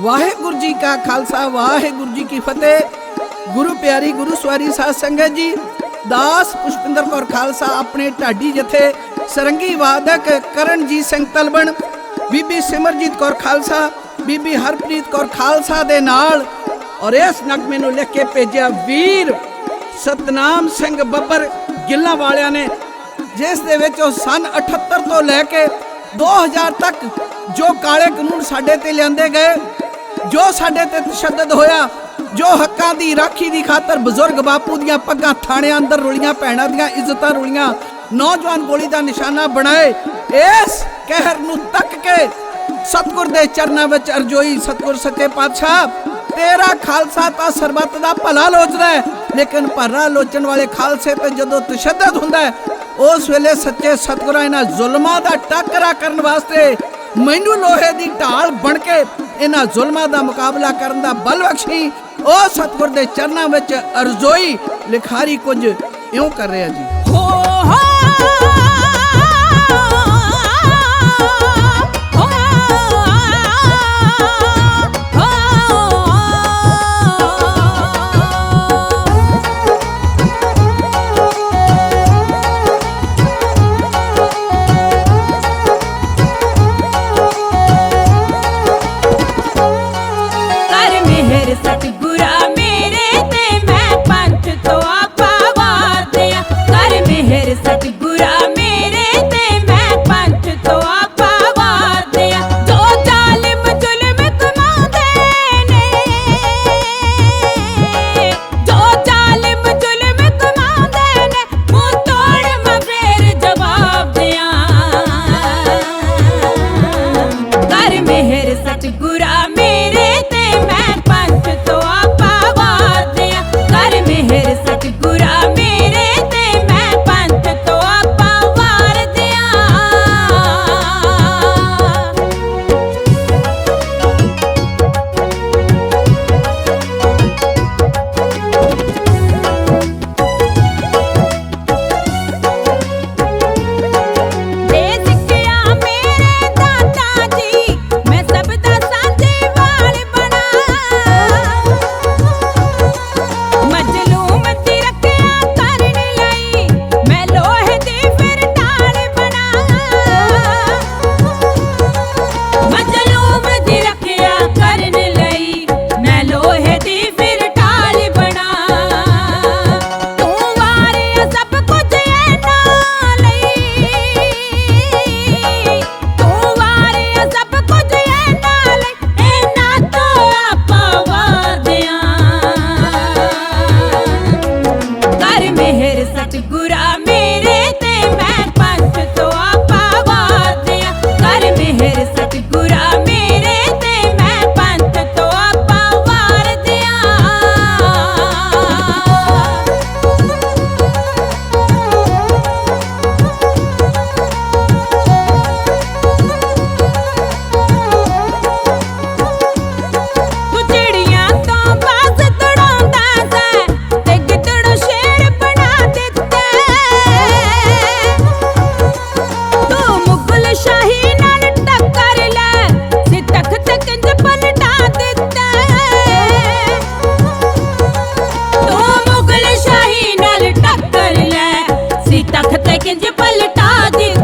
ਵਾਹਿਗੁਰੂ ਜੀ ਕਾ ਖਾਲਸਾ, ਵਾਹਿਗੁਰੂ ਜੀ ਕੀ ਫਤਿਹ। ਗੁਰੂ ਪਿਆਰੀ, ਗੁਰੂ ਸਵਾਰੀ ਸਾਧ ਸੰਗਤ ਜੀ, ਦਾਸ ਪੁਸ਼ਪਿੰਦਰ ਕੌਰ ਖਾਲਸਾ ਆਪਣੇ ਢਾਡੀ ਜਥੇ ਸਰੰਗੀ ਵਾਦਕ ਕਰਨਜੀਤ ਸਿੰਘ ਤਲਬਣ ਬੀਬੀ ਸਿਮਰਜੀਤ ਕੌਰ ਖਾਲਸਾ, ਬੀਬੀ ਹਰਪ੍ਰੀਤ ਕੌਰ ਖਾਲਸਾ ਦੇ ਨਾਲ ਔਰ ਇਸ ਨਗਮੇ ਨੂੰ ਲਿਖ ਕੇ ਭੇਜਿਆ ਵੀਰ ਸਤਨਾਮ ਸਿੰਘ ਬੱਬਰ ਗਿੱਲਾਂ ਵਾਲਿਆਂ ਨੇ, ਜਿਸ ਦੇ ਵਿੱਚ ਉਹ ਸਨ 78 ਤੋਂ ਲੈ ਕੇ 2000 ਤੱਕ ਜੋ ਕਾਲੇ ਕਾਨੂੰਨ ਸਾਡੇ ਤੇ ਲਿਆਂਦੇ ਗਏ, ਜੋ ਸਾਡੇ ਤੇ ਤਸ਼ੱਦਦ ਹੋਇਆ, ਜੋ ਹੱਕਾਂ ਦੀ, ਰਾਖੀ ਦੀ ਖਾਤਰ ਬਜ਼ੁਰਗ ਬਾਪੂ ਦੀਆਂ ਪੱਗਾਂ ਥਾਣਿਆਂ ਅੰਦਰ ਰੁਲੀਆਂ, ਭੈਣਾਂ ਦੀਆਂ ਇੱਜ਼ਤਾਂ ਰੁਲੀਆਂ, ਨੌਜਵਾਨ ਗੋਲੀ ਦਾ ਨਿਸ਼ਾਨਾ ਬਣਾਏ, ਇਸ ਕਹਿਰ ਨੂੰ ਤੱਕ ਕੇ ਸਤਗੁਰ ਦੇ ਚਰਨਾਂ ਵਿੱਚ ਅਰਜ਼ੋਈ ਸਤਗੁਰ ਸੱਚੇ ਪਾਤਸ਼ਾਹ, ਤੇਰਾ ਖਾਲਸਾ ਤਾਂ ਸਰਬੱਤ ਦਾ ਭਲਾ ਲੋਚਦਾ ਹੈ, ਲੇਕਿਨ ਭਰਾ ਲੋਚਣ ਵਾਲੇ ਖਾਲਸੇ ਤੇ ਜਦੋਂ ਤਸ਼ੱਦਦ ਹੁੰਦਾ ਹੈ ਉਸ ਵੇਲੇ ਸੱਚੇ ਸਤਗੁਰਾਂ ਇਹਨਾਂ ਜ਼ੁਲਮਾਂ ਦਾ ਟੱਕਰਾ ਕਰਨ ਵਾਸਤੇ ਮੈਨੂੰ ਲੋਹੇ ਦੀ ਢਾਲ ਬਣ ਕੇ ਇਹਨਾਂ ਜ਼ੁਲਮਾਂ ਦਾ ਮੁਕਾਬਲਾ ਕਰਨ ਦਾ ਬਲ ਬਖਸ਼ੀ, ਉਹ ਸਤਗੁਰ ਦੇ ਚਰਨਾਂ ਵਿੱਚ ਅਰਜ਼ੋਈ ਲਿਖਾਰੀ ਕੁਝ ਇਉਂ ਕਰ ਰਿਹਾ ਜੀ। ਹੋ ਤਖਤ ਕੰਜ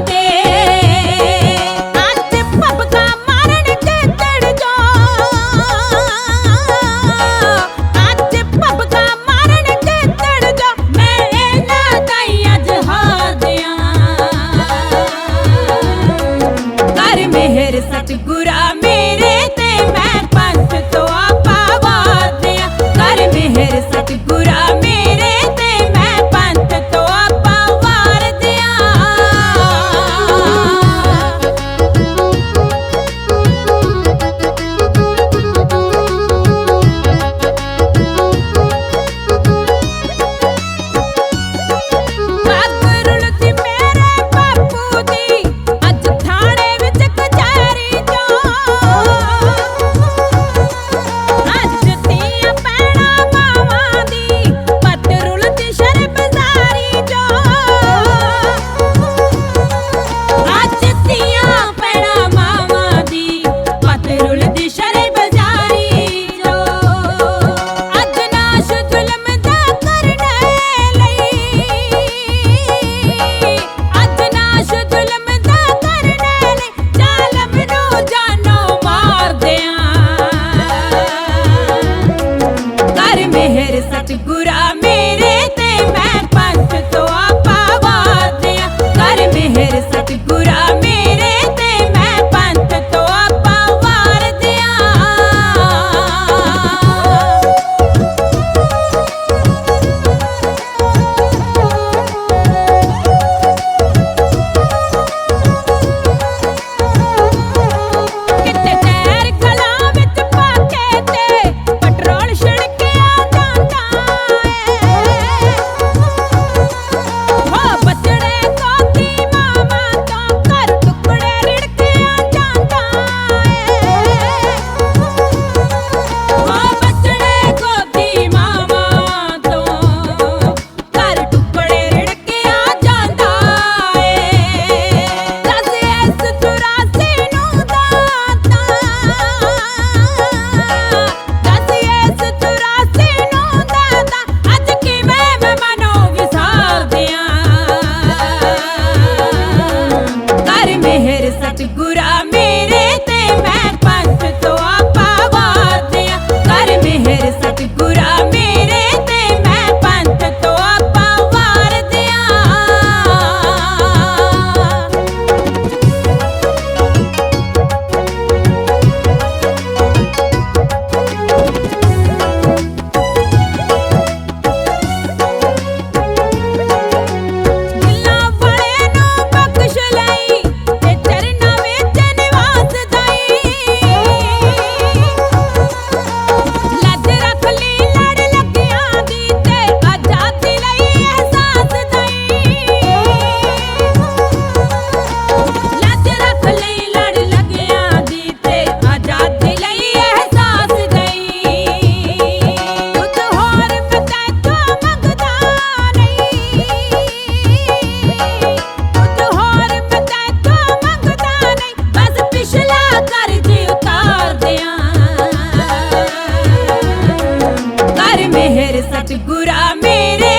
made it.